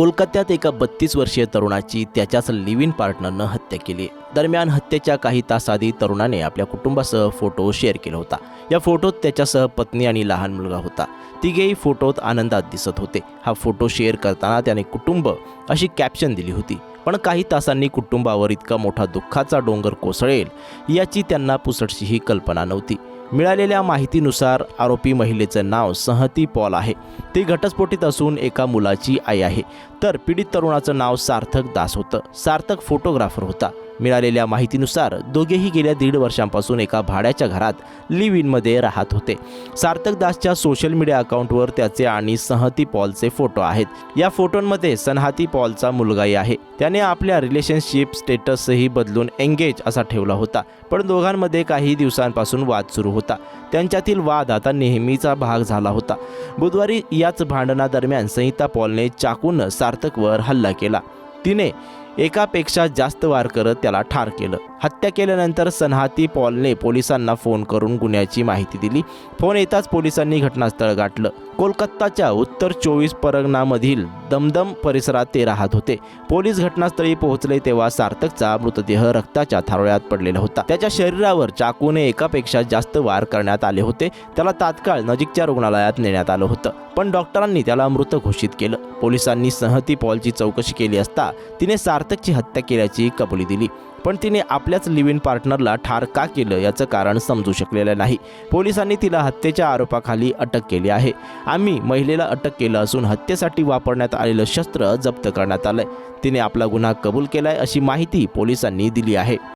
कोलकात्यात एका बत्तीस वर्षीय तरुणाची त्याच्याच लिव्ह इन पार्टनरनं हत्या केली. दरम्यान हत्येच्या काही तास आधी तरुणाने आपल्या कुटुंबासह फोटो शेअर केला होता. या फोटोत त्याच्यासह पत्नी आणि लहान मुलगा होता. तिघेही फोटोत आनंदात दिसत होते. हा फोटो शेअर करताना त्याने कुटुंब अशी कॅप्शन दिली होती. पण काही तासांनी कुटुंबावर इतका मोठा दुःखाचा डोंगर कोसळेल याची त्यांना पुसटशीही कल्पना नव्हती. मिळालेल्या माहितीनुसार आरोपी महिलेचं नाव सहती पॉल आहे. ती घटस्फोटीत असून एका मुलाची आई आहे. तर पीडित तरुणाचं नाव सार्थक दास होतं. सार्थक फोटोग्राफर होता. मिळालेल्या माहितीनुसार दोघेही गेल्या दीड वर्षांपासून एका भाड्याच्या घरात लिव्ह इनमध्ये राहत होते. सार्थक दासच्या सोशल मीडिया अकाउंटवर त्याचे आणि सहती पॉलचे फोटो आहेत. या फोटोंमध्ये सनहाती पॉलचा मुलगाही आहे. त्याने आपल्या रिलेशनशिप स्टेटसही बदलून एंगेज असा ठेवला होता. पण दोघांमध्ये काही दिवसांपासून वाद सुरू होता. त्यांच्यातील वाद आता नेहमीचा भाग झाला होता. बुधवारी याच भांडणादरम्यान संहिता पॉलने चाकून सार्थकवर हल्ला केला. तिने एकापेक्षा जास्त वार करत त्याला ठार केलं. हत्या केल्यानंतर सनहाती पॉलने पोलिसांना फोन करून गुन्ह्याची माहिती दिली. फोन येताच पोलिसांनी घटनास्थळ गाठलं. कोलकाताच्या उत्तर चोवीस परगणामधील दमदम परिसरात ते राहत होते. पोलीस घटनास्थळी पोहोचले तेव्हा सार्थकचा मृतदेह रक्ताच्या थारोळ्यात पडलेला होता. त्याच्या शरीरावर चाकूने एकापेक्षा जास्त वार करण्यात आले होते. त्याला तात्काळ नजीकच्या रुग्णालयात नेण्यात आलं होतं. पण डॉक्टरांनी त्याला मृत घोषित केलं. पोलिसांनी सहती पॉलची चौकशी केली असता तिने सार्थकची हत्या केल्याची कबुली दिली. पण तिने आपल्याच लिव्ह इन पार्टनरला ठार का केलं याचं कारण समजू शकलेलं नाही. पोलिसांनी तिला हत्येच्या आरोपाखाली अटक केली आहे. आम्ही महिलेला अटक केलं असून हत्येसाठी वापरण्यात आलेलं शस्त्र जप्त करण्यात आलंय. तिने आपला गुन्हा कबूल केलाय अशी माहिती पोलिसांनी दिली आहे.